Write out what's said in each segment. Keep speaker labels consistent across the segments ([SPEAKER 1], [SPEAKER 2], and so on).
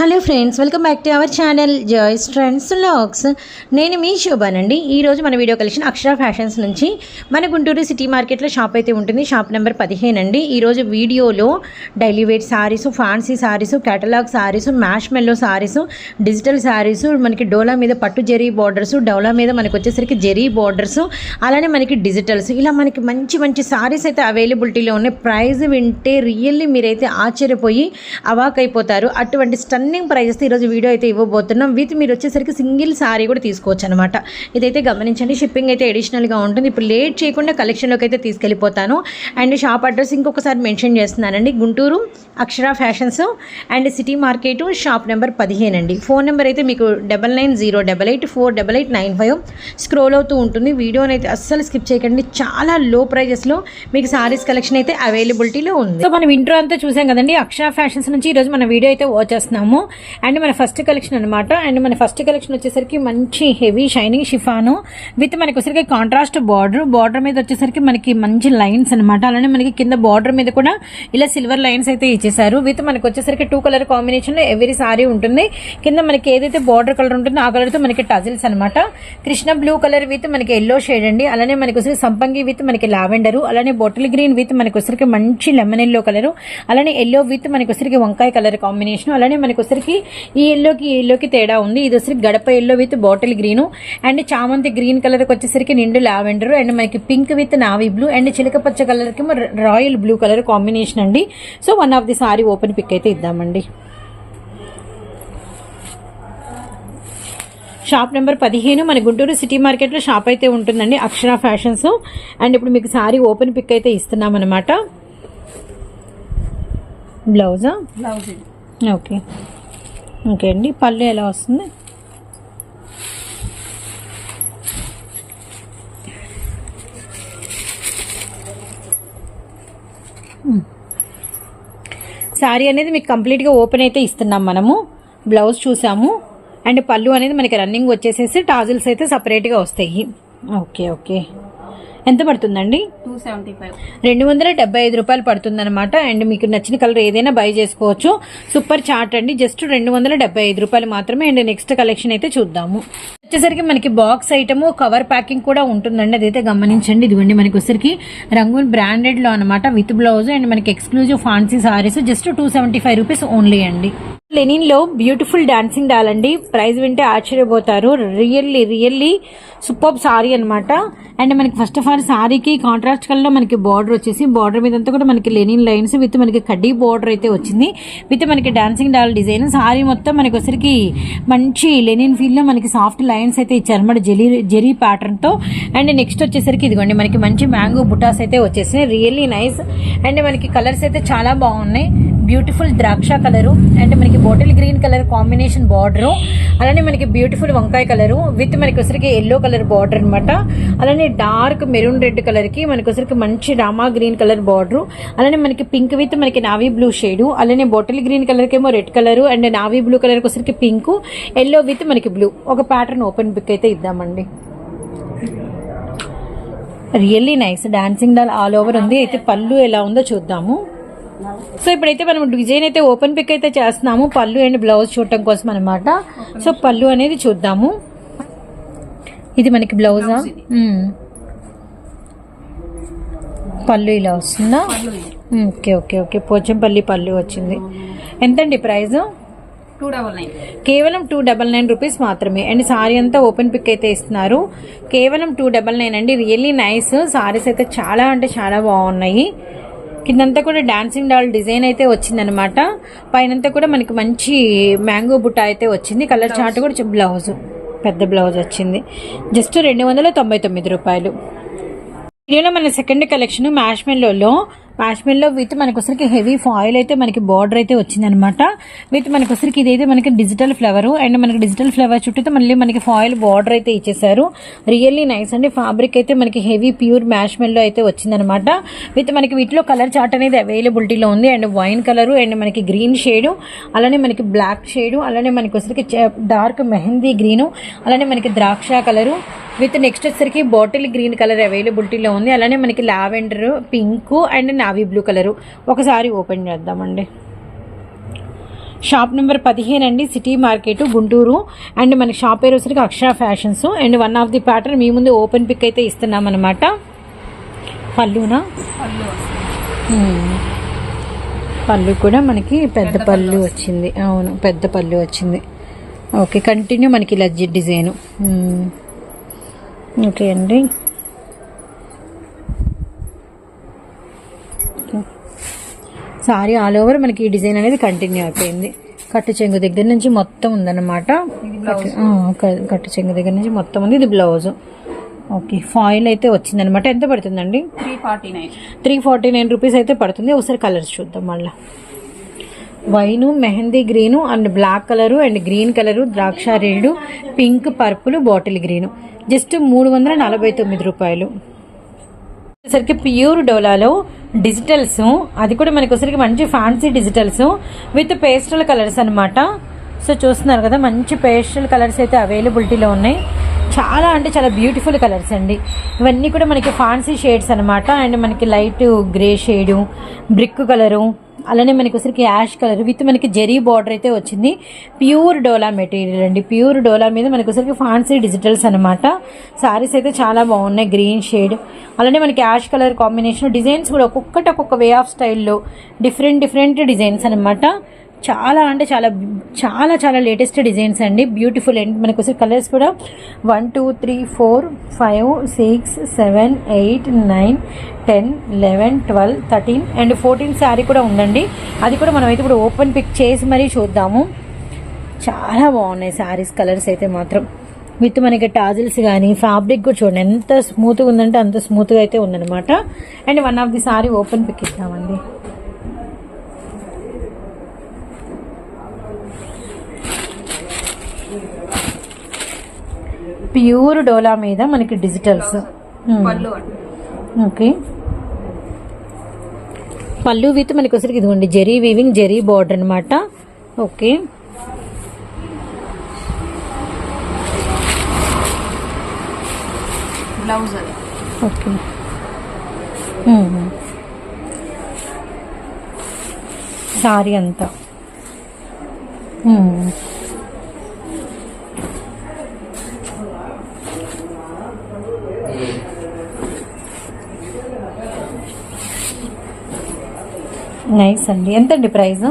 [SPEAKER 1] Hello friends welcome back to our channel Joys Trends Logs నేను మీ శోభానండి. ఈరోజు మన వీడియో కలెక్షన్ అక్షర ఫ్యాషన్స్ నుంచి మన గుంటూరు సిటీ మార్కెట్లో షాప్ అయితే ఉంటుంది. షాప్ నెంబర్ పదిహేను అండి ఈరోజు వీడియోలో daily wear saris fancy saris catalogue saris marshmallow saris digital saris మనకి డోలా మీద పట్టు జెరీ బార్డర్స్ డోలా మీద మనకి వచ్చేసరికి జెరీ బార్డర్స్ అలానే మనకి డిజిటల్స్. ఇలా మనకి మంచి మంచి సారీస్ అయితే అవైలబిలిటీలో ఉన్నాయి. ప్రైస్ వింటే రియల్లీ మీరైతే ఆశ్చర్యపోయి అవాక్ అయిపోతారు అటువంటి స్టన్ స్టన్నింగ్ ప్రైజెస్ ఈరోజు వీడియో అయితే ఇవ్వబోతున్నాం. విత్ మీరు వచ్చేసరికి సింగిల్ సారీ కూడా తీసుకోవచ్చు అనమాట ఇదైతే గమనించండి షిప్పింగ్ అయితే అడిషనల్గా ఉంటుంది. ఇప్పుడు లేట్ చేయకుండా కలెక్షన్లోకి అయితే తీసుకెళ్ళిపోతాను. అండ్ షాప్ అడ్రస్ ఇంకొకసారి మెన్షన్ చేస్తున్నానండి. Guntur Akshara fashions and city market shop number పదిహేను అండి ఫోన్ నెంబర్ అయితే మీకు double nine zero double eight four double eight nine five scroll అవుతూ ఉంటుంది. వీడియోని అయితే అస్సలు స్కిప్ చేయకండి. చాలా లో ప్రైజెస్లో మీకు సారీస్ కలెక్షన్ అయితే అవైలబిలిటీలో ఉంది. సో మనం ఇంట్రో అంతా చూసాం కదండి. అక్షర ఫ్యాషన్స్ నుంచి ఈరోజు మన వీడియో అయితే వచ్చేస్తున్నాము. అండ్ మన ఫస్ట్ కలెక్షన్ అనమాట అండ్ మన ఫస్ట్ కలెక్షన్ వచ్చేసరికి మంచి హెవీ షైనింగ్ షిఫాను. విత్ మనకి వచ్చేసరికి కాంట్రాస్ట్ బార్డర్ బార్డర్ మీద వచ్చేసరికి మనకి మంచి లైన్స్ అనమాట అలానే మనకి కింద బార్డర్ మీద కూడా ఇలా సిల్వర్ లైన్స్ అయితే ఇచ్చేసారు విత్ మనకి వచ్చేసరికి టూ కలర్ కాంబినేషన్లో ఎవరీ సారీ ఉంటుంది. కింద మనకి ఏదైతే బార్డర్ కలర్ ఉంటుందో ఆ కలర్తో మనకి టజిల్స్ అనమాట కృష్ణ బ్లూ కలర్ విత్ మనకి ఎల్లో షేడ్ అండి. అలానే మనకి వచ్చేసరికి సంపంగి విత్ మనకి లావెండర్ అలానే బొటిల్ గ్రీన్ విత్ మనకి వచ్చేసరికి మంచి లెమన్ ఎల్లో కలర్ అలానే ఎల్లో విత్ మనకి వచ్చేసరికి వంకాయ కలర్ కాంబినేషన్ అలానే మనకి వచ్చేసరికి ఈ ఎల్లోకి ఈ ఎల్లోకి తేడా ఉంది. ఇది వచ్చేసరికి గడప yellow with bottle green. And చామంతి గ్రీన్ కలర్కి వచ్చేసరికి నిండు లావెండర్. అండ్ మనకి pink with navy blue. And చిలకపచ్చ పచ్చ రాయల్ బ్లూ కలర్ కాంబినేషన్ అండి. So one of the sari open pick అయితే ఇద్దామండి. షాప్ నెంబర్ పదిహేను. మన గుంటూరు సిటీ మార్కెట్లో షాప్ అయితే ఉంటుందండి అక్షర ఫ్యాషన్స్. అండ్ ఇప్పుడు మీకు సారీ ఓపెన్ పిక్ అయితే ఇస్తున్నాం అనమాట బ్లౌజా?
[SPEAKER 2] బ్లౌజ్.
[SPEAKER 1] ఓకే. ఓకే అండి పళ్ళు ఎలా వస్తుంది? శారీ అనేది మీకు కంప్లీట్గా ఓపెన్ అయితే ఇస్తున్నాం మనము. బ్లౌజ్ చూసాము. అండ్ పళ్ళు అనేది మనకి రన్నింగ్ వచ్చేసేసి టాజిల్స్ అయితే సపరేట్గా వస్తాయి. Okay okay. ఎంత పడుతుందండి?
[SPEAKER 2] Two seventy five.
[SPEAKER 1] రెండు వందల డెబ్బై ఐదు రూపాయలు పడుతుందన్నమాట. అండ్ మీకు నచ్చిన కలర్ ఏదైనా బై చేసుకోవచ్చు. సూపర్ చార్ట్ అండి. జస్ట్ రెండు వందల డెబ్బై ఐదు రూపాయలు మాత్రమే. అండ్ నెక్స్ట్ కలెక్షన్ అయితే చూద్దాము. వచ్చేసరికి మనకి బాక్స్ ఐటమ్ కవర్ ప్యాకింగ్ కూడా ఉంటుందండి. అదైతే గమనించండి. ఇదిగోండి మనకి వచ్చరికి రంగూన్ బ్రాండెడ్లో అనమాట విత్ బ్లౌజ్ అండ్ మనకి exclusive fancy saris just two seventy five rupees only అండి. లెనిన్లో బ్యూటిఫుల్ డాన్సింగ్ డాల్ అండి. ప్రైస్ వింటే ఆశ్చర్యపోతారు. రియల్లీ రియల్లీ సూపర్ సారీ అనమాట అండ్ మనకి ఫస్ట్ ఆఫ్ ఆల్ సారీకి కాంట్రాస్ట్ కలర్లో మనకి బార్డర్ వచ్చేసి బార్డర్ మీద అంతా కూడా మనకి లెనిన్ లైన్స్ విత్ మనకి కడ్డీ బార్డర్ అయితే వచ్చింది. విత్ మనకి డాన్సింగ్ డాల్ డిజైన్ సారీ మొత్తం మనకి వచ్చరికి మంచి లెనిన్ ఫీల్లో మనకి సాఫ్ట్ లైన్ లైన్స్ అయితే ఇచ్చారు అనమాట జెరీ జెరీ ప్యాటర్న్తో. అండ్ నెక్స్ట్ వచ్చేసరికి ఇదిగోండి మనకి మంచి మ్యాంగో బుటాస్ అయితే వచ్చేసినాయి. రియల్లీ నైస్ అండ్ మనకి కలర్స్ అయితే చాలా బాగున్నాయి. బ్యూటిఫుల్ ద్రాక్ష కలరు. అండ్ మనకి bottle green colour combination border అలానే మనకి బ్యూటిఫుల్ వంకాయ కలరు. విత్ మనకి వచ్చరికి ఎల్లో కలర్ బార్డర్ అనమాట అలానే డార్క్ మెరూన్ రెడ్ కలర్కి మనకి వచ్చరికి మంచి రామా గ్రీన్ కలర్ బార్డర్ అలానే మనకి పింక్ విత్ మనకి నావీ బ్లూ షేడ్ అలానే బాటిల్ గ్రీన్ కలర్ ఏమో red colour. And navy blue colour వచ్చరికి పింక్ ఎల్లో విత్ మనకి బ్లూ ఒక ప్యాటర్న్ ఓపెన్ పిక్ అయితే ఇద్దామండి. Really nice dancing doll all over ఉంది. అయితే పళ్ళు ఎలా ఉందో చూద్దాము. సో ఇప్పుడైతే మనం డిజైన్ అయితే ఓపెన్ పిక్ అయితే చేస్తున్నాము. పళ్ళు అండ్ బ్లౌజ్ చూడటం కోసం అనమాట సో పళ్ళు అనేది చూద్దాము. ఇది మనకి బ్లౌజా. పళ్ళు ఇలా వస్తుందా? Okay okay okay. పోచంపల్లి పళ్ళు వచ్చింది. ఎంతండి ప్రైస్
[SPEAKER 2] టూ డబల్ నైన్.
[SPEAKER 1] కేవలం టూ డబల్ నైన్ రూపీస్ మాత్రమే. అండ్ సారీ అంతా ఓపెన్ పిక్ అయితే ఇస్తున్నారు. కేవలం టూ డబల్ నైన్ అండి. Really nice. సారీస్ అయితే చాలా అంటే చాలా బాగున్నాయి. కిందంతా కూడా డాన్సింగ్ డాల్ డిజైన్ అయితే వచ్చిందనమాట పైనంతా కూడా మనకి మంచి మ్యాంగో బుట్ట అయితే వచ్చింది. కలర్ చార్ట్ కూడా బ్లౌజ్ పెద్ద బ్లౌజ్ వచ్చింది. జస్ట్ రెండు వందల తొంభై తొమ్మిది రూపాయలు. వీడియోలో మన సెకండ్ కలెక్షన్ మ్యాష్మెల్లోలో మ్యాష్మెల్లో విత్ మనకు వచ్చరికి హెవీ ఫాయిల్ అయితే మనకి బార్డర్ అయితే వచ్చిందనమాట. విత్ మనకు వచ్చరికి ఇదైతే మనకి డిజిటల్ ఫ్లవర్. అండ్ మనకి డిజిటల్ ఫ్లవర్ చుట్టూ మళ్ళీ మనకి ఫాయిల్ బార్డర్ అయితే ఇచ్చేసారు రియల్లీ నైస్ అండి. ఫ్యాబ్రిక్ అయితే మనకి హెవీ ప్యూర్ మ్యాష్మెల్లో అయితే వచ్చిందనమాట. విత్ మనకి వీటిలో కలర్ చార్ట్ అనేది అవైలబిలిటీలో ఉంది. అండ్ వైన్ కలర్ అండ్ మనకి గ్రీన్ షేడు అలానే మనకి బ్లాక్ షేడు అలానే మనకి వచ్చరికి డార్క్ మెహందీ గ్రీను అలానే మనకి ద్రాక్ష కలరు. విత్ నెక్స్ట్ వచ్చేసరికి బాటిల్ గ్రీన్ కలర్ అవైలబిలిటీలో ఉంది. అలానే మనకి lavender pink and navy blue colour. ఒకసారి ఓపెన్ చేద్దామండి. షాప్ నెంబర్ పదిహేను అండి సిటీ మార్కెట్ గుంటూరు. అండ్ మనకి షాప్ పేరు వచ్చరికి Akshara fashions. And one of the pattern మీ ముందు ఓపెన్ పిక్ అయితే ఇస్తున్నాం అనమాట పళ్ళునా
[SPEAKER 2] పళ్ళు
[SPEAKER 1] కూడా మనకి పెద్ద పళ్ళు వచ్చింది. అవును పెద్ద పళ్ళు వచ్చింది. ఓకే కంటిన్యూ మనకి ఇలా జి- డిజైను. ఓకే అండి. సారీ ఆల్ ఓవర్ మనకి ఈ డిజైన్ అనేది కంటిన్యూ అయిపోయింది. కట్టు చెంగు దగ్గర నుంచి మొత్తం ఉందన్నమాట. కట్టు చెంగు దగ్గర నుంచి మొత్తం ఉంది. ఇది బ్లౌజ్. ఓకే ఫాయిల్ అయితే వచ్చిందనమాట ఎంత పడుతుందండి?
[SPEAKER 2] Three forty nine.
[SPEAKER 1] Three forty nine rupees అయితే పడుతుంది. ఒకసారి కలర్స్ చూద్దాం మళ్ళీ. Wine mehndi green and black colour and green colour ద్రాక్ష red pink purple bottle green. Just మూడు వందల నలభై తొమ్మిది రూపాయలు. వచ్చేసరికి ప్యూర్ డోలాలో డిజిటల్స్. అది కూడా మనకి వచ్చరికి మంచి fancy digitals. With pastel colours అన్నమాట. సో చూస్తున్నారు కదా మంచి పేస్టల్ కలర్స్ అయితే అవైలబిలిటీలో ఉన్నాయి. చాలా అంటే చాలా బ్యూటిఫుల్ కలర్స్ అండి. ఇవన్నీ కూడా మనకి ఫ్యాన్సీ షేడ్స్ అన్నమాట. అండ్ మనకి light grey shade brick colour అలానే మనకి వచ్చరికి యాష్ కలర్ విత్ మనకి జెరీ బార్డర్ అయితే వచ్చింది. ప్యూర్ డోలా మెటీరియల్ అండి. ప్యూర్ డోలా మీద మనకి వచ్చరికి ఫ్యాన్సీ డిజిటల్స్ అనమాట సారీస్ అయితే చాలా బాగున్నాయి. గ్రీన్ షేడ్ అలానే మనకి యాష్ కలర్ కాంబినేషన్ డిజైన్స్ కూడా ఒక్కొక్కటి ఒక్కొక్క వే ఆఫ్ స్టైల్లో డిఫరెంట్ డిఫరెంట్ డిజైన్స్ అనమాట చాలా అంటే చాలా చాలా చాలా లేటెస్ట్ డిజైన్స్ అండి. బ్యూటిఫుల్ అండ్ మనకు వచ్చే కలర్స్ కూడా one two three four five six seven eight nine ten eleven twelve thirteen and fourteen sari కూడా ఉందండి. అది కూడా మనం అయితే ఇప్పుడు ఓపెన్ పిక్ చేసి మరీ చూద్దాము. చాలా బాగున్నాయి శారీస్ కలర్స్ అయితే మాత్రం. విత్ మనకి టాజిల్స్ కానీ ఫ్యాబ్రిక్ కూడా చూడండి. ఎంత స్మూత్గా ఉందంటే అంత స్మూత్గా అయితే ఉందన్నమాట. And one of the sari open pick ఇస్తామండి. ప్యూర్ డోలా మీద మనకి డిజిటల్స్. ఓకే. పళ్ళు విత్ మనకి వచ్చరికి ఇదిగోండి జెరీ వీవింగ్ జెరీ బార్డర్ అనమాట ఓకే.
[SPEAKER 2] Blouse
[SPEAKER 1] okay. సారీ అంతా. నైస్ అండి. ఎంతండి ప్రైస్?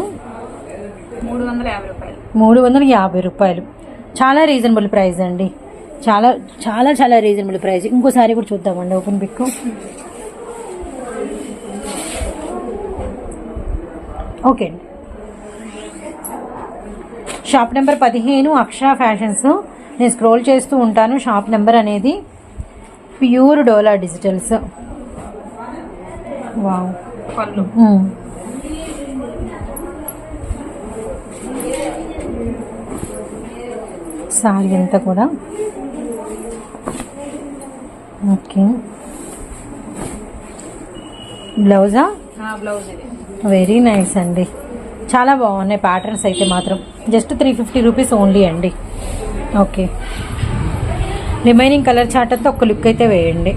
[SPEAKER 2] మూడు వందల యాభై రూపాయలు.
[SPEAKER 1] మూడు వందల యాభై రూపాయలు. చాలా రీజనబుల్ ప్రైస్ అండి. చాలా చాలా చాలా రీజనబుల్ ప్రైస్ ఇంకోసారి కూడా చూద్దామండి ఓపెన్ పిక్ ఓకే అండి. షాప్ నెంబర్ పదిహేను అక్షర ఫ్యాషన్స్ నేను స్క్రోల్ చేస్తూ ఉంటాను. షాప్ నెంబర్ అనేది ప్యూర్ డోలా డిజిటల్స్ వావ్
[SPEAKER 2] పళ్ళు.
[SPEAKER 1] సారీ అంతా కూడా. ఓకే. బ్లౌజా? వెరీ నైస్ అండి. చాలా బాగున్నాయి ప్యాటర్న్స్ అయితే మాత్రం. Just three fifty rupees only అండి. ఓకే. రిమైనింగ్ కలర్ చార్ట్ అంతా ఒక లుక్ అయితే వేయండి.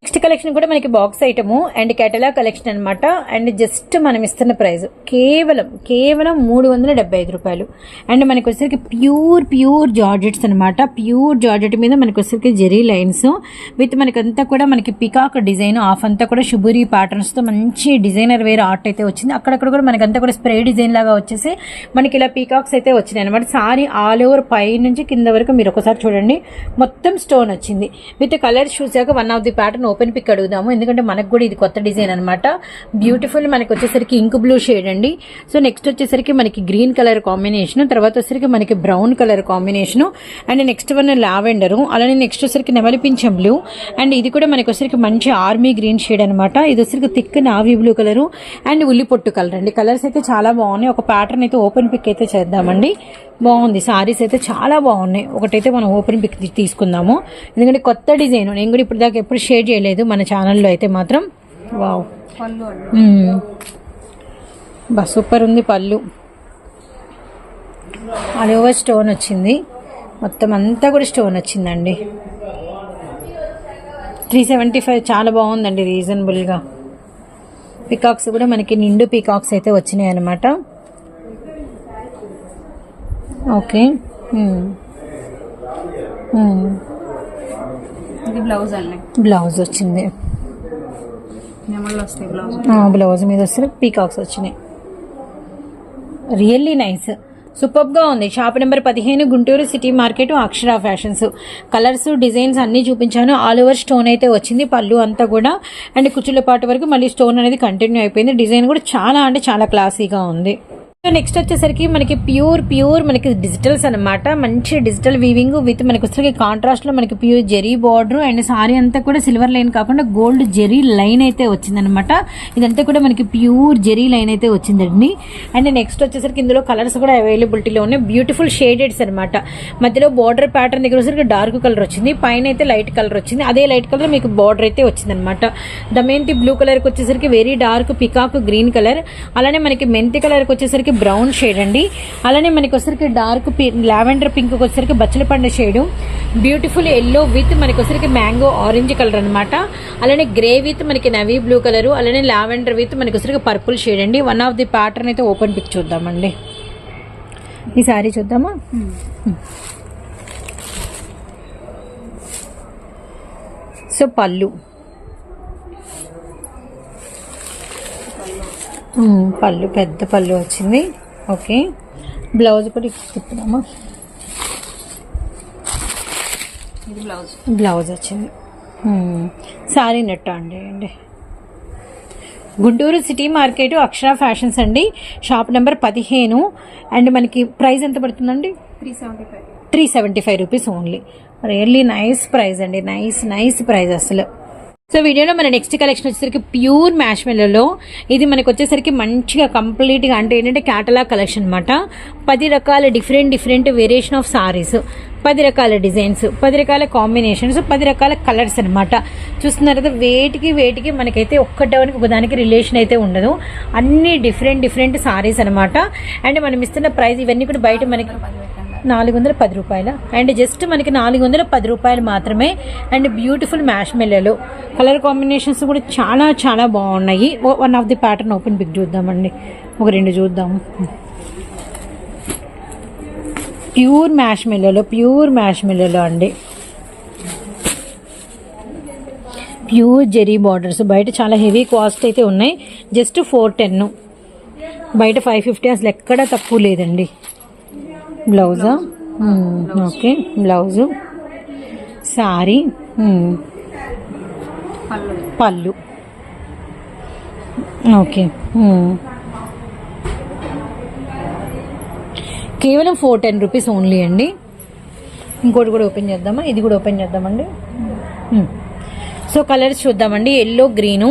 [SPEAKER 1] నెక్స్ట్ కలెక్షన్ కూడా మనకి box item and catalogue collection అనమాట అండ్ జస్ట్ మనం ఇస్తున్న ప్రైస్ కేవలం కేవలం మూడు వందల డెబ్బై ఐదు రూపాయలు. అండ్ మనకి వచ్చేసరికి ప్యూర్ ప్యూర్ జార్జెట్స్ అనమాట ప్యూర్ జార్జెట్ మీద మనకి వచ్చేసరికి జెరీ లైన్స్ విత్ మనకంతా కూడా మనకి పికాక్ డిజైన్ ఆఫ్ అంతా కూడా శుభురి ప్యాటర్న్స్తో మంచి డిజైనర్ వేర్ ఆర్ట్ అయితే వచ్చింది. అక్కడక్కడ కూడా మనకంతా కూడా స్ప్రే డిజైన్ లాగా వచ్చేసి మనకి ఇలా పీకాక్స్ అయితే వచ్చినాయి అనమాట సారీ ఆల్ ఓవర్ పై నుంచి కింద వరకు మీరు ఒకసారి చూడండి. మొత్తం స్టోన్ వచ్చింది. విత్ కలర్స్ చూసాక one of the pattern open pick అడుగుదాము. ఎందుకంటే మనకు కూడా ఇది కొత్త డిజైన్ అనమాట బ్యూటిఫుల్ మనకి వచ్చేసరికి ఇంక్ బ్లూ షేడ్ అండి. సో నెక్స్ట్ వచ్చేసరికి మనకి గ్రీన్ కలర్ కాంబినేషన్ తర్వాత వచ్చేసరికి మనకి brown colour combination and next one lavender అలానే నెక్స్ట్ వచ్చేసరికి నెమలిపించం బ్లూ అండ్ ఇది కూడా మనకి వచ్చేసరికి మంచి ఆర్మీ గ్రీన్ షేడ్ అనమాట ఇది వచ్చేసరికి thick navy blue colour and ఉల్లి పొట్టు కలర్ అండి. కలర్స్ అయితే చాలా బాగున్నాయి. ఒక ప్యాటర్న్ అయితే ఓపెన్ పిక్ అయితే చేద్దామండి. బాగుంది. సారీస్ అయితే చాలా బాగున్నాయి. ఒకటైతే మనం ఓపెన్ పిక్ తీసుకుందాము. ఎందుకంటే కొత్త డిజైన్. నేను కూడా ఇప్పుడు దాకా ఎప్పుడు షేర్ చేయలేదు. మన ఛానల్లో అయితే మాత్రం వావ్. బా సూపర్ ఉంది పళ్ళు. ఆల్ ఓవర్ స్టోన్ వచ్చింది. మొత్తం అంతా కూడా స్టోన్ వచ్చిందండి. త్రీ సెవెంటీ ఫైవ్ చాలా బాగుందండి రీజనబుల్గా పికాక్స్ కూడా మనకి నిండు పికాక్స్ అయితే వచ్చినాయి అనమాట ఓకే.
[SPEAKER 2] ఇది బ్లౌజ్ అండి.
[SPEAKER 1] బ్లౌజ్ వచ్చింది.
[SPEAKER 2] నెమళ్ళు వస్తాయి బ్లౌజ్.
[SPEAKER 1] బ్లౌజ్ మీద వస్తే పీకాక్స్ వచ్చినాయి. రియల్లీ నైస్ సూపర్గా ఉంది. షాప్ నెంబర్ పదిహేను Guntur city market Akshara fashions colours designs అన్నీ చూపించాను. ఆల్ ఓవర్ స్టోన్ అయితే వచ్చింది. పళ్ళు అంతా కూడా. అండ్ కుచ్చుల పాటు వరకు మళ్ళీ స్టోన్ అనేది కంటిన్యూ అయిపోయింది. డిజైన్ కూడా చాలా అంటే చాలా క్లాసీగా ఉంది. నెక్స్ట్ వచ్చేసరికి మనకి ప్యూర్ ప్యూర్ మనకి డిజిటల్స్ అన్నమాట. మంచి డిజిటల్ వీవింగ్ విత్ మనకి వచ్చేసరికి కాంట్రాస్ట్లో మనకి pure zari border and sari అంతా కూడా సిల్వర్ లైన్ కాకుండా గోల్డ్ జెరీ లైన్ అయితే వచ్చిందనమాట ఇదంతా కూడా మనకి ప్యూర్ జెరీ లైన్ అయితే వచ్చిందండి. అండ్ నెక్స్ట్ వచ్చేసరికి ఇందులో కలర్స్ కూడా అవైలబిలిటీలో ఉన్నాయి. బ్యూటిఫుల్ షేడెడ్స్ అనమాట మధ్యలో బార్డర్ ప్యాటర్న్ దగ్గర వచ్చేసరికి డార్క్ కలర్ వచ్చింది. పైన అయితే లైట్ కలర్ వచ్చింది. అదే లైట్ కలర్ మీకు బార్డర్ అయితే వచ్చిందనమాట దమేంతి బ్లూ కలర్కి వచ్చేసరికి very dark peacock green colour అలానే మనకి మెంతి కలర్ వచ్చేసరికి వచ్చేసరికి బ్రౌన్ షేడ్ అండి. అలానే మనకి వచ్చేసరికి డార్క్ లావెండర్ పింక్ వచ్చేసరికి బచ్చల పండు షేడ్. బ్యూటిఫుల్ ఎల్లో విత్ మనకి వచ్చేసరికి మ్యాంగో ఆరెంజ్ కలర్ అన్నమాట. అలానే గ్రే విత్ మనకి నవీ బ్లూ కలర్. అలానే లావెండర్ విత్ మనకి వచ్చేసరికి పర్పుల్ షేడ్ అండి. వన్ ఆఫ్ ది ప్యాటర్న్ అయితే ఓపెన్ పిక్ చూద్దామండి. ఈ సారీ చూద్దామా? సో పళ్ళు. పళ్ళు పెద్ద పళ్ళు వచ్చింది. ఓకే. బ్లౌజ్ కూడా ఇక్కడ
[SPEAKER 2] ఇది బ్లౌజ్.
[SPEAKER 1] బ్లౌజ్ వచ్చింది. సారీ నెట్ అండి అండి. Guntur city market Akshara fashions అండి. షాప్ నెంబర్ పదిహేను. అండ్ మనకి ప్రైస్ ఎంత పడుతుందండి?
[SPEAKER 2] Three seventy five.
[SPEAKER 1] Three seventy five rupees only. Really nice price అండి. నైస్ నైస్ ప్రైస్ అసలు. సో వీడియోలో మన నెక్స్ట్ కలెక్షన్ వచ్చేసరికి ప్యూర్ మ్యాష్మెల్లో ఇది మనకు వచ్చేసరికి మంచిగా కంప్లీట్గా అంటే ఏంటంటే క్యాటలాగ్ కలెక్షన్ అనమాట పది రకాల different different variation of saris పది రకాల డిజైన్స్ పది రకాల కాంబినేషన్స్ పది రకాల కలర్స్ అనమాట చూస్తున్నారు కదా వేటికి వేటికి మనకైతే ఒక్కటానికి ఒకదానికి రిలేషన్ అయితే ఉండదు. అన్ని డిఫరెంట్ డిఫరెంట్ సారీస్ అనమాట అండ్ మనం ఇస్తున్న ప్రైస్ ఇవన్నీ కూడా బయట మనకి నాలుగు వందల పది రూపాయల? అండ్ జస్ట్ మనకి నాలుగు వందల పది రూపాయలు మాత్రమే. అండ్ బ్యూటిఫుల్ మ్యాష్ మెల్లలు కలర్ కాంబినేషన్స్ కూడా చాలా చాలా బాగున్నాయి. One of the pattern open pick చూద్దామండి. ఒక రెండు చూద్దాము ప్యూర్ మ్యాష్ మెల్లలో ప్యూర్ మ్యాష్ మెల్లలో అండి. Pure zari borders. బయట చాలా హెవీ కాస్ట్ అయితే ఉన్నాయి. Just four ten. బయట ఫైవ్ ఫిఫ్టీ అసలు ఎక్కడా తక్కువ లేదండి. బ్లౌజా? ఓకే. బ్లౌజు. సారీ.
[SPEAKER 2] పళ్ళు.
[SPEAKER 1] ఓకే. కేవలం ఫోర్ టెన్ రూపీస్ ఓన్లీ అండి. ఇంకోటి కూడా ఓపెన్ చేద్దామా? ఇది కూడా ఓపెన్ చేద్దామండి. సో కలర్స్ చూద్దామండి ఎల్లో గ్రీను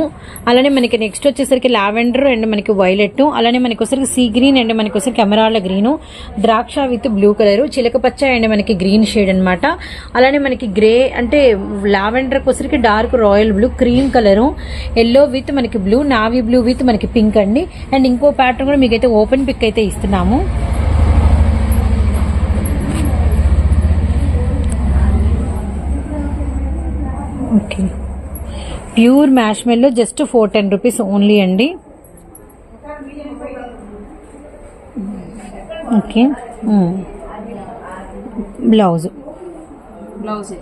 [SPEAKER 1] అలానే మనకి నెక్స్ట్ వచ్చేసరికి లావెండర్ అండ్ మనకి వైలెట్ అలానే మనకి వచ్చేసరికి సీ గ్రీన్ అండ్ మనకి వచ్చేసరికి ఎమరాళ్ళ గ్రీను ద్రాక్ష విత్ బ్లూ కలర్ చిలక పచ్చ అండ్ మనకి గ్రీన్ షేడ్ అనమాట అలానే మనకి గ్రే అంటే లావెండర్కి వచ్చరికి dark royal blue cream colour yellow with మనకి బ్లూ నావీ బ్లూ విత్ మనకి పింక్ అండి. అండ్ ఇంకో ప్యాటర్న్ కూడా మీకైతే ఓపెన్ పిక్ అయితే ఇస్తున్నాము. Okay pure marshmallow just four ten rupees only అండి. Okay. Blouse.
[SPEAKER 2] Blouse.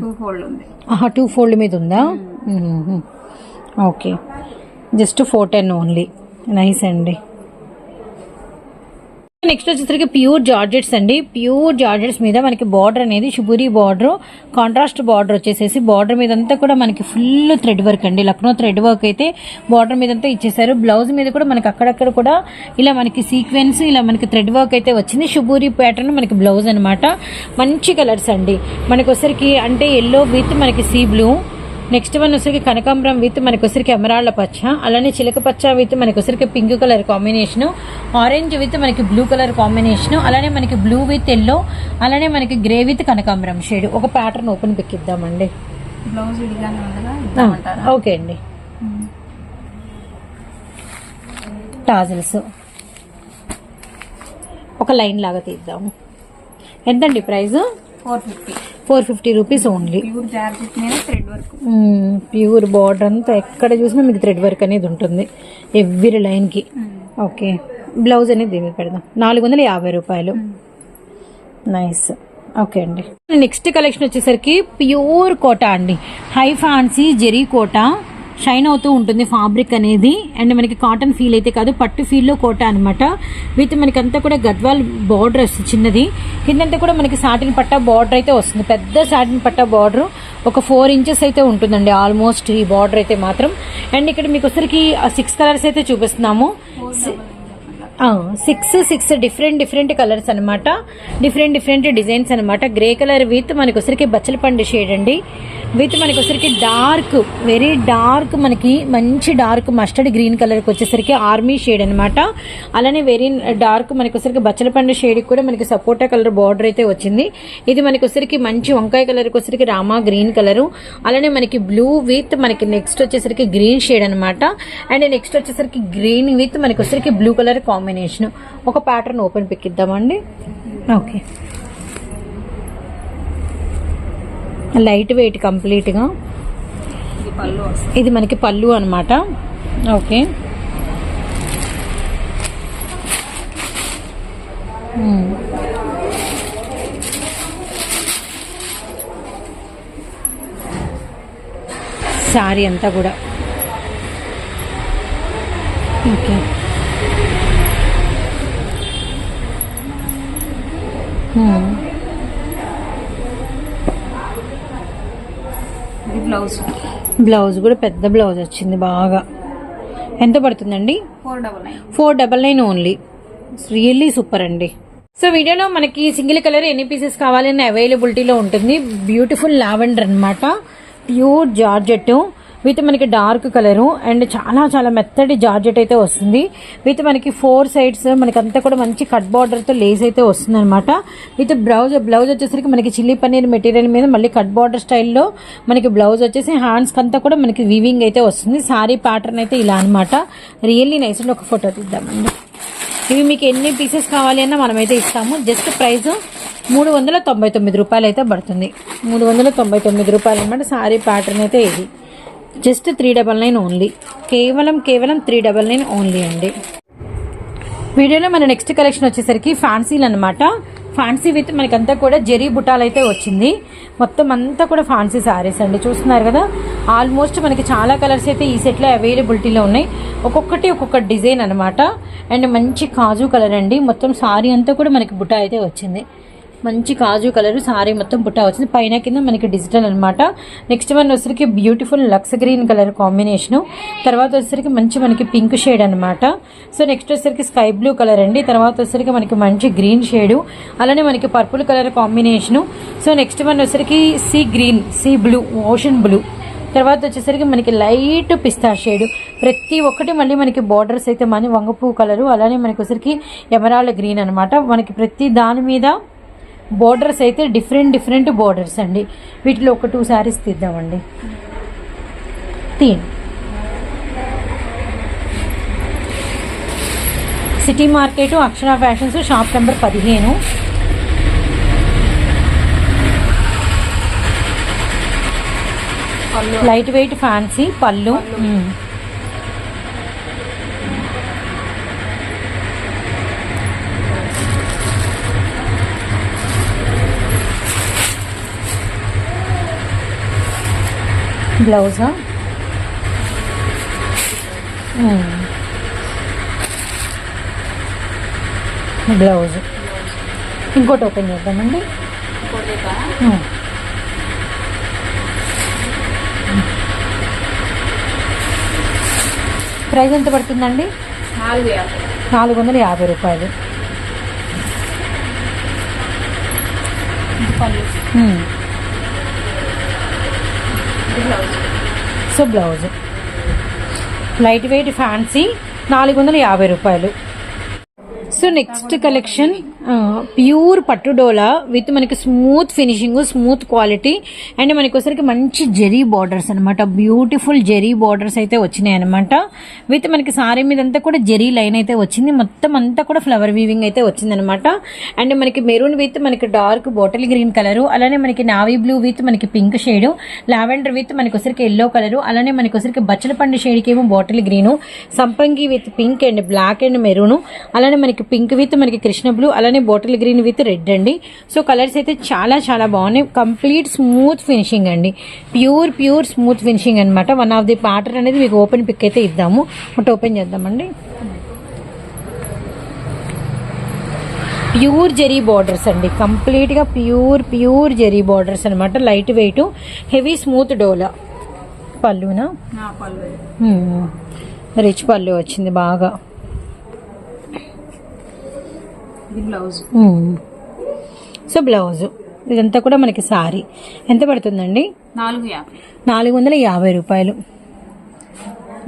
[SPEAKER 2] Two fold ఉంది.
[SPEAKER 1] ఆహా టూ ఫోల్డ్ మీద ఉందా. Okay. Just four ten only. Nice అండి. నెక్స్ట్ వచ్చేసరికి ప్యూర్ జార్జెట్స్ అండి. ప్యూర్ జార్జెట్స్ మీద మనకి బార్డర్ అనేది షుబూరి బార్డర్ కాంట్రాస్ట్ బార్డర్ వచ్చేసేసి బార్డర్ మీద అంతా కూడా మనకి ఫుల్ థ్రెడ్ వర్క్ అండి. లక్నో థ్రెడ్ వర్క్ అయితే బార్డర్ మీద అంతా ఇచ్చేసారు బ్లౌజ్ మీద కూడా మనకి అక్కడక్కడ కూడా ఇలా మనకి సీక్వెన్స్ ఇలా మనకి థ్రెడ్ వర్క్ అయితే వచ్చింది. షుబూరి ప్యాటర్న్ మనకి బ్లౌజ్ అన్నమాట. మంచి కలర్స్ అండి. మనకి వచ్చరికి అంటే ఎల్లో విత్ మనకి సీ బ్లూ. నెక్స్ట్ వన్ వచ్చరికి కనకాంబరం విత్ మనకి వచ్చరికి ఎమరాళ్ళ పచ్చ అలానే చిలక పచ్చ విత్ మనకి వచ్చరికి pink colour combination orange with మనకి బ్లూ కలర్ కాంబినేషన్ అలానే మనకి బ్లూ విత్ ఎల్లో అలానే మనకి గ్రే విత్ కనకాంబరం షేడ్ ఒక ప్యాటర్న్ ఓపెన్ పిక్ ఇద్దామండి
[SPEAKER 2] బ్లౌజ్
[SPEAKER 1] ఓకే అండి. టాజిల్స్ ఒక లైన్ లాగా తీద్దాము. ఎంతండి price
[SPEAKER 2] four fifty
[SPEAKER 1] four fifty rupees only.
[SPEAKER 2] Pure georgette మీద థ్రెడ్ వర్క్.
[SPEAKER 1] ప్యూర్ బార్డర్ అంతా ఎక్కడ చూసినా మీకు థ్రెడ్ వర్క్ అనేది ఉంటుంది. ఎవ్రీ లైన్కి ఓకే. బ్లౌజ్ అనేది దీని మీద పెడదాం. నాలుగు వందల యాభై రూపాయలు. నైస్ ఓకే అండి. నెక్స్ట్ కలెక్షన్ వచ్చేసరికి ప్యూర్ కోట అండి. High fancy zari Kota. Shine అవుతూ ఉంటుంది ఫ్యాబ్రిక్ అనేది. అండ్ మనకి కాటన్ ఫీల్ అయితే కాదు పట్టు ఫీల్లో కోట అనమాట విత్ మనకి అంతా కూడా గద్వాల్ బార్డర్ వస్తుంది చిన్నది. కిందంతా కూడా మనకి సాటిన్ పట్టా బార్డర్ అయితే వస్తుంది. పెద్ద సాటిన్ పట్టా బార్డర్ ఒక ఫోర్ ఇంచెస్ అయితే ఉంటుందండి ఆల్మోస్ట్ ఈ బార్డర్ అయితే మాత్రం. అండ్ ఇక్కడ మీకు వచ్చరికి సిక్స్ కలర్స్ అయితే చూపిస్తున్నాము. Six six different different colours అనమాట డిఫరెంట్ డిఫరెంట్ డిజైన్స్ అనమాట గ్రే కలర్ విత్ మనకు వచ్చరికి బచ్చల పండు షేడ్ అండి. విత్ మనకు వచ్చరికి డార్క్ వెరీ డార్క్ మనకి మంచి డార్క్ మస్టర్డ్ గ్రీన్ కలర్కి వచ్చేసరికి ఆర్మీ షేడ్ అనమాట అలానే వెరీ డార్క్ మనకి వచ్చరికి బచ్చల పండు షేడ్ కూడా మనకి సపోటా కలర్ బార్డర్ అయితే వచ్చింది. ఇది మనకి వచ్చరికి మంచి వంకాయ కలర్కి వచ్చరికి రామా గ్రీన్ కలరు అలానే మనకి బ్లూ విత్ మనకి నెక్స్ట్ వచ్చేసరికి గ్రీన్ షేడ్ అనమాట అండ్ నెక్స్ట్ వచ్చేసరికి గ్రీన్ విత్ మనకి వచ్చేసరికి బ్లూ కలర్ కాంబినేషన్ ఒక ప్యాటర్న్ ఓపెన్ పిక్ ఇద్దామండి ఓకే. లైట్ వెయిట్ కంప్లీట్గా.
[SPEAKER 2] ఇది
[SPEAKER 1] మనకి పళ్ళు అనమాట ఓకే. శారీ అంతా కూడా. ఓకే.
[SPEAKER 2] బ్లౌజ్.
[SPEAKER 1] బ్లౌజ్ కూడా పెద్ద బ్లౌజ్ వచ్చింది బాగా. ఎంత పడుతుందండి?
[SPEAKER 2] Four double nine.
[SPEAKER 1] Four double nine only. Really super అండి. సో వీడియోలో మనకి సింగిల్ కలర్ ఎన్ని పీసెస్ కావాలన్న అవైలబిలిటీలో ఉంటుంది. బ్యూటిఫుల్ లావెండర్ అన్నమాట. ప్యూర్ జార్జెట్ విత్ మనకి డార్క్ కలరు అండ్ చాలా చాలా మెత్తటి జార్జెట్ అయితే వస్తుంది. విత్ మనకి ఫోర్ సైడ్స్ మనకి అంతా కూడా మంచి కట్ బార్డర్తో లేస్ అయితే వస్తుంది అనమాట విత్ బ్లౌజ్ బ్లౌజ్ వచ్చేసరికి మనకి చిల్లీ పన్నీర్ మెటీరియల్ మీద మళ్ళీ కట్ బార్డర్ స్టైల్లో మనకి బ్లౌజ్ వచ్చేసి హ్యాండ్స్కి అంతా కూడా మనకి వీవింగ్ అయితే వస్తుంది. శారీ ప్యాటర్న్ అయితే ఇలా అనమాట రియల్లీ నైస్ అండి. ఒక ఫోటో తీద్దామండి. ఇవి మీకు ఎన్ని పీసెస్ కావాలి అన్నా మనమైతే ఇస్తాము. జస్ట్ ప్రైస్ మూడు వందల తొంభై తొమ్మిది రూపాయలు అయితే పడుతుంది. మూడు వందల తొంభై తొమ్మిది రూపాయలు అనమాట సారీ ప్యాటర్న్ అయితే ఇది. Just three double nine only. కేవలం కేవలం త్రీ డబల్ నైన్ ఓన్లీ అండి. వీడియోలో మన నెక్స్ట్ కలెక్షన్ వచ్చేసరికి ఫ్యాన్సీలు అనమాట ఫ్యాన్సీ విత్ మనకంతా కూడా జెరీ బుటాలు అయితే వచ్చింది. మొత్తం అంతా కూడా ఫ్యాన్సీ సారీస్ అండి. చూస్తున్నారు కదా? ఆల్మోస్ట్ మనకి చాలా కలర్స్ అయితే ఈ సెట్లో అవైలబిలిటీలో ఉన్నాయి. ఒక్కొక్కటి ఒక్కొక్క డిజైన్ అనమాట అండ్ మంచి కాజు కలర్ అండి. మొత్తం సారీ అంతా కూడా మనకి బుటా అయితే వచ్చింది. మంచి కాజు కలర్ సారీ మొత్తం బుట్ట వచ్చింది. పైన కింద మనకి డిజిటల్ అనమాట నెక్స్ట్ వన్ వచ్చేసరికి beautiful lux green colour combination తర్వాత వచ్చేసరికి మంచి మనకి పింక్ షేడ్ అనమాట సో నెక్స్ట్ వచ్చేసరికి స్కై బ్లూ కలర్ అండి. తర్వాత వచ్చేసరికి మనకి మంచి గ్రీన్ షేడు అలానే మనకి purple colour combination so next one వచ్చేసరికి sea green sea blue ocean blue తర్వాత వచ్చేసరికి మనకి లైట్ పిస్తా షేడ్ ప్రతి ఒక్కటి మళ్ళీ మనకి బార్డర్స్ అయితే మన వంగపూ కలరు అలానే మనకి వచ్చరికి ఎమరాల్డ్ గ్రీన్ అనమాట మనకి ప్రతి దాని మీద బోర్డర్స్ అయితే డిఫరెంట్ డిఫరెంట్ బోర్డర్స్ అండి. వీటిలో ఒక టూ శారీస్ తీద్దామండి. తీయండి. City market Akshara fashions shop number పదిహేను. లైట్ వెయిట్ ఫ్యాన్సీ పళ్ళు. బ్లౌజా? బ్లౌజ్. ఇంకోటి ఓపెన్ చేద్దామండి. ప్రైస్ ఎంత పడుతుందండి?
[SPEAKER 2] నాలుగు
[SPEAKER 1] వందల యాభై రూపాయలు
[SPEAKER 2] ఇది పళ్ళు
[SPEAKER 1] మ్మ్.
[SPEAKER 2] ఇది blouse
[SPEAKER 1] so blouse. Light weight fancy నాలుగు వందల యాభై రూపాయలు. సో నెక్స్ట్ కలెక్షన్ ప్యూర్ పట్టు డోలా విత్ మనకి smooth finishing smooth quality. And మనకి వచ్చరికి మంచి జెరీ బార్డర్స్ అనమాట బ్యూటిఫుల్ జెరీ బార్డర్స్ అయితే వచ్చినాయి అనమాట విత్ మనకి సారీ మీద అంతా కూడా జెరీ లైన్ అయితే వచ్చింది. మొత్తం అంతా కూడా ఫ్లవర్ వీవింగ్ అయితే వచ్చిందనమాట అండ్ మనకి మెరూన్ విత్ మనకి డార్క్ బాటిల్ గ్రీన్ కలర్. అలానే మనకి నావీ బ్లూ విత్ మనకి పింక్ షేడ్. లావెండర్ విత్ మనకి వచ్చరికి ఎల్లో కలర్. అలానే మనకి వచ్చరికి బచ్చల పండు షేడ్కి ఏమో బాటిల్ గ్రీను. సంపంగి with pink and black and maroon. అలానే మనకి పింక్ విత్ మనకి కృష్ణ బ్లూ. అలానే బాటిల్ గ్రీన్ విత్ రెడ్ అండి. సో కలర్స్ అయితే చాలా చాలా బాగున్నాయి. కంప్లీట్ స్మూత్ ఫినిషింగ్ అండి. ప్యూర్ ప్యూర్ స్మూత్ ఫినిషింగ్ అన్నమాట. వన్ ఆఫ్ ది ప్యాటర్న్ అనేది మీకు ఓపెన్ పిక్ అయితే ఇద్దాము. ఒకటి ఓపెన్ చేద్దామండి. ప్యూర్ జెరీ బార్డర్స్ అండి. కంప్లీట్గా ప్యూర్ ప్యూర్ జెరీ బార్డర్స్ అనమాట లైట్ వెయిట్ హెవీ స్మూత్ డోలా. పళ్ళునా? రిచ్ పళ్ళు వచ్చింది బాగా.
[SPEAKER 2] ఇది బ్లౌజ్.
[SPEAKER 1] So blouse. ఇదంతా కూడా మనకి సారీ. ఎంత పడుతుందండి?
[SPEAKER 2] నాలుగు యాభై.
[SPEAKER 1] నాలుగు వందల యాభై రూపాయలు.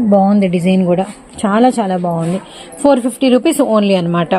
[SPEAKER 1] బాగుంది డిజైన్ కూడా. చాలా చాలా బాగుంది. ఫోర్ ఫిఫ్టీ రూపీస్ ఓన్లీ అనమాట